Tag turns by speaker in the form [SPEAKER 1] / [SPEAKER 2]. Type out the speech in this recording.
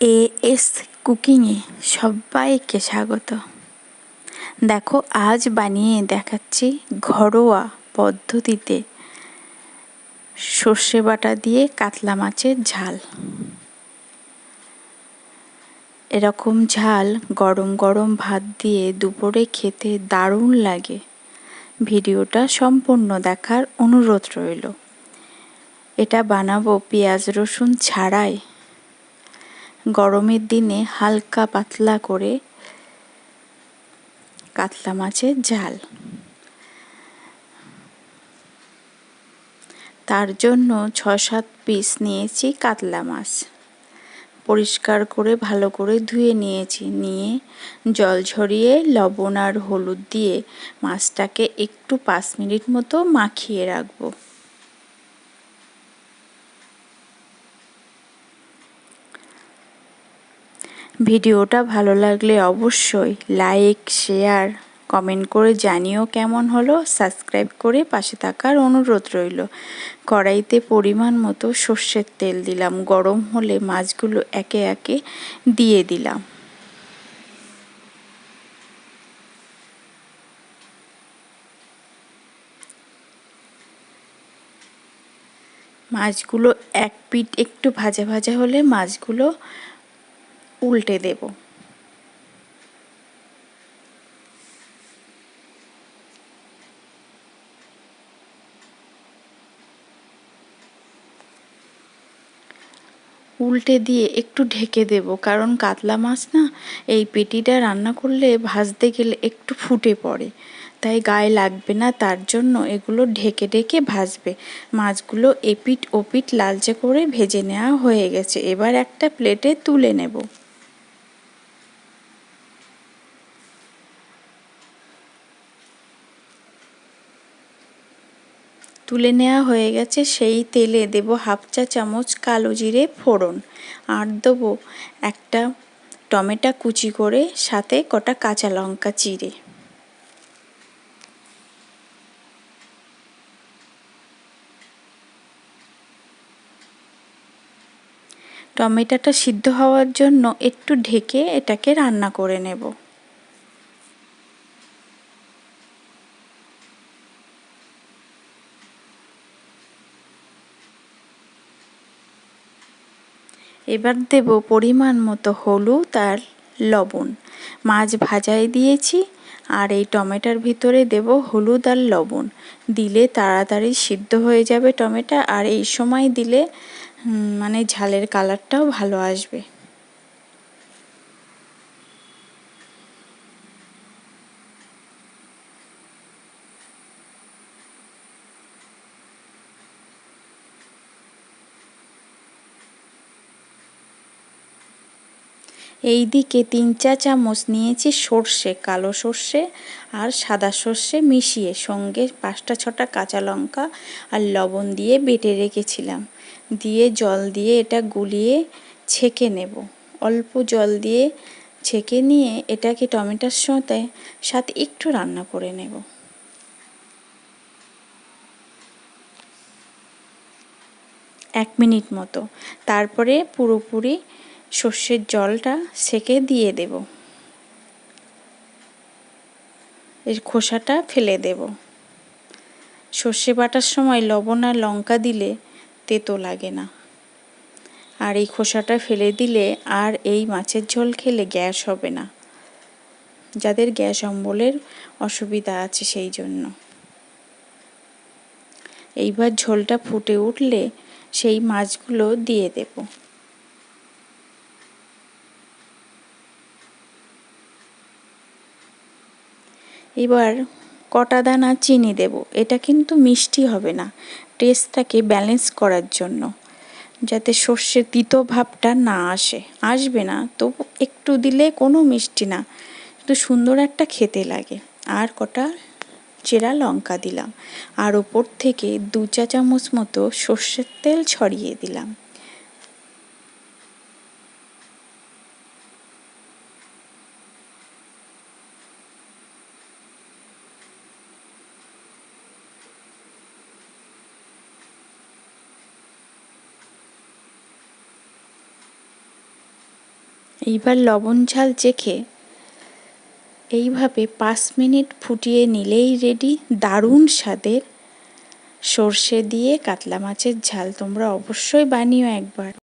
[SPEAKER 1] A S কুকিংয়ে সবাইকে স্বাগত। দেখো, আজ বানিয়ে দেখাচ্ছি ঘরোয়া পদ্ধতিতে সর্ষে বাটা দিয়ে কাতলা মাছের ঝাল। এরকম ঝাল গরম গরম ভাত দিয়ে দুপুরে খেতে দারুণ লাগে। ভিডিওটা সম্পূর্ণ দেখার অনুরোধ রইল। এটা বানাবো পেঁয়াজ রসুন ছাড়াই। গরমের দিনে হালকা পাতলা করে কাতলা মাছের ঝাল। তার জন্য ছ সাত পিস নিয়েছি কাতলা মাছ। পরিষ্কার করে, ভালো করে ধুয়ে নিয়েছি। নিয়ে জল ঝরিয়ে, লবণ আর হলুদ দিয়ে মাছটাকে একটু পাঁচ মিনিট মতো মাখিয়ে রাখব। ভিডিওটা ভালো লাগলে অবশ্যই লাইক, শেয়ার, কমেন্ট করে জানিও কেমন হলো। সাবস্ক্রাইব করে পাশে থাকার অনুরোধ রইল। কড়াইতে পরিমাণ মতো সর্ষের তেল দিলাম। গরম হলে মাছগুলো একে একে দিয়ে দিলাম। মাছগুলো এক পিঠ একটু ভাজা ভাজা হলে মাছগুলো উল্টে দেব। উল্টে দিয়ে একটু ঢেকে দেব, কারণ কাতলা মাছ না, এই পেটিটা রান্না করলে ভাজতে গেলে একটু ফুটে পড়ে। তাই গায়ে লাগবে না, তার জন্য এগুলো ঢেকে ঢেকে ভাজবে। মাছগুলো এপিট ওপিট লালচে করে ভেজে নেওয়া হয়ে গেছে। এবার একটা প্লেটে তুলে নেব। তুলে নেওয়া হয়ে গেছে সেই তেলে দেব হাফ চা চামচ কালো জিরে ফোড়ন। আর দেবো একটা টমেটো কুচি করে, সাথে কটা কাঁচা লঙ্কা চিড়ে। টমেটোটা সিদ্ধ হওয়ার জন্য একটু ঢেকে এটাকে রান্না করে নেব। এবার দেব পরিমাণ মতো হলুদ আর লবণ। মাছ ভাজাই দিয়েছি আর এই টমেটার ভিতরে দেব হলুদ আর লবণ। দিলে তাড়াতাড়ি সিদ্ধ হয়ে যাবে টমেটা, আর এই সময় দিলে মানে ঝালের কালারটাও ভালো আসবে। এই দিকে তিন চা চামচ নিয়েছি সর্ষে, কালো সর্ষে আর সাদা সর্ষে মিশিয়ে সঙ্গে পাঁচটা ছটা কাঁচা লঙ্কা আর লবণ দিয়ে বেটে রেখেছিলাম। দিয়ে জল দিয়ে এটা গুলিয়ে ছেঁকে নেব। অল্প জল দিয়ে ছেঁকে নিয়ে এটাকে টমেটোর সাথে সাথে একটু রান্না করে নেব। এক মিনিট মতো। তারপরে পুরোপুরি সর্ষের জলটা সেকে দিয়ে দেব। এর খোসাটা ফেলে দেব। সর্ষে বাটার সময় লবণ আর লঙ্কা দিলে তেতো লাগে না। আর এই খোসাটা ফেলে দিলে আর এই মাছের ঝোল খেলে গ্যাস হবে না। যাদের গ্যাস অম্বলের অসুবিধা আছে সেই জন্য। এইবার ঝোলটা ফুটে উঠলে সেই মাছগুলো দিয়ে দেবো। এবার কটা দানা চিনি দেব, এটা কিন্তু মিষ্টি হবে না। টেস্টটাকে ব্যালেন্স করার জন্য, যাতে সর্ষের তিতো ভাবটা না আসে। আসবে না, তবু একটু দিলে কোনো মিষ্টি না, কিন্তু সুন্দর একটা খেতে লাগে। আর কটা? চেরা লঙ্কা দিলাম। আর ওপর থেকে দু চা চামচ মতো সর্ষের তেল ছড়িয়ে দিলাম। এইবার লবণ ঝাল চেখে এইভাবে পাঁচ মিনিট ফুটিয়ে নিলেই রেডি দারুণ স্বাদের। সর্ষে দিয়ে কাতলা মাছের ঝাল তোমরা অবশ্যই বানিও একবার।